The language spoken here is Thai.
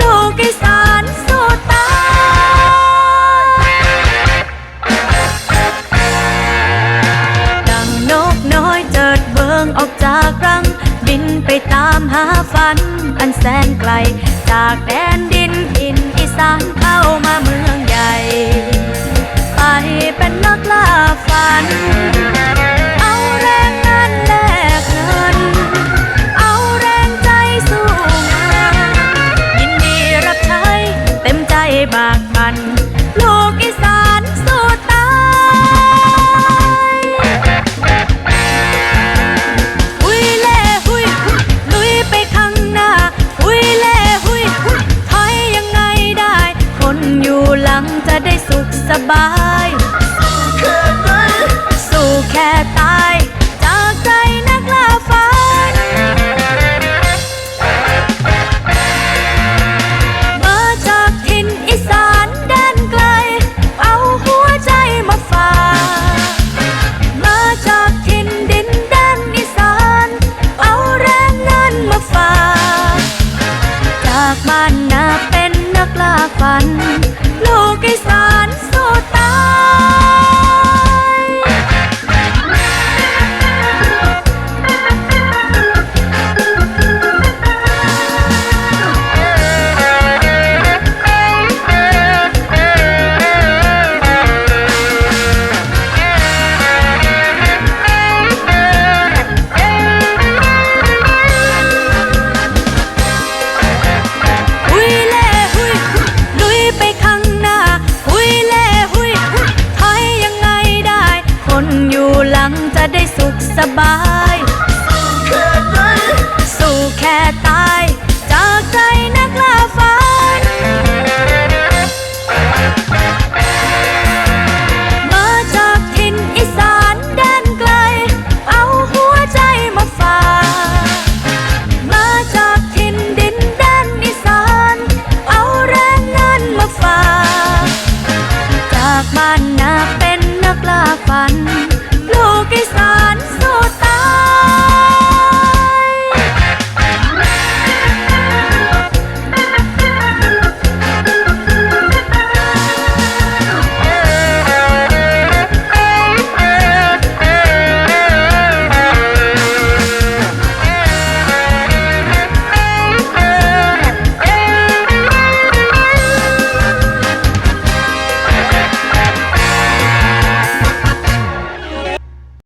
ลูกอีสานสู้ตายดังนกน้อยเจิดเบิงออกจากรัง บินไปตามหาฝัน อันแสนไกล จากแดนดินอินอีสานเข้ามาเมืองใหญ่ ไปเป็นนักล่าฝัน สุขสบายสู้แค่ตาย จากใจนักล่าฝันมาจากถิ่นอีสานแดนไกล เอาหัวใจมาฝากมาจากถิ่นดินแดนอีสาน เอาแรงงินมาฝากจากบ้านนาเป็นนักล่าฝันลูกอีสาน ได้สุขสบาย สู้แค่ตาย จากใจนักล่าฝันมาจากถิ่นอีสานแดนไกล เอาหัวใจมาฝากมาจากถิ่นดินแดนอีสาน เอาแรงเงินมาฝาก จากบ้านนาเป็นนักล่าฝัน ลูกอีสาน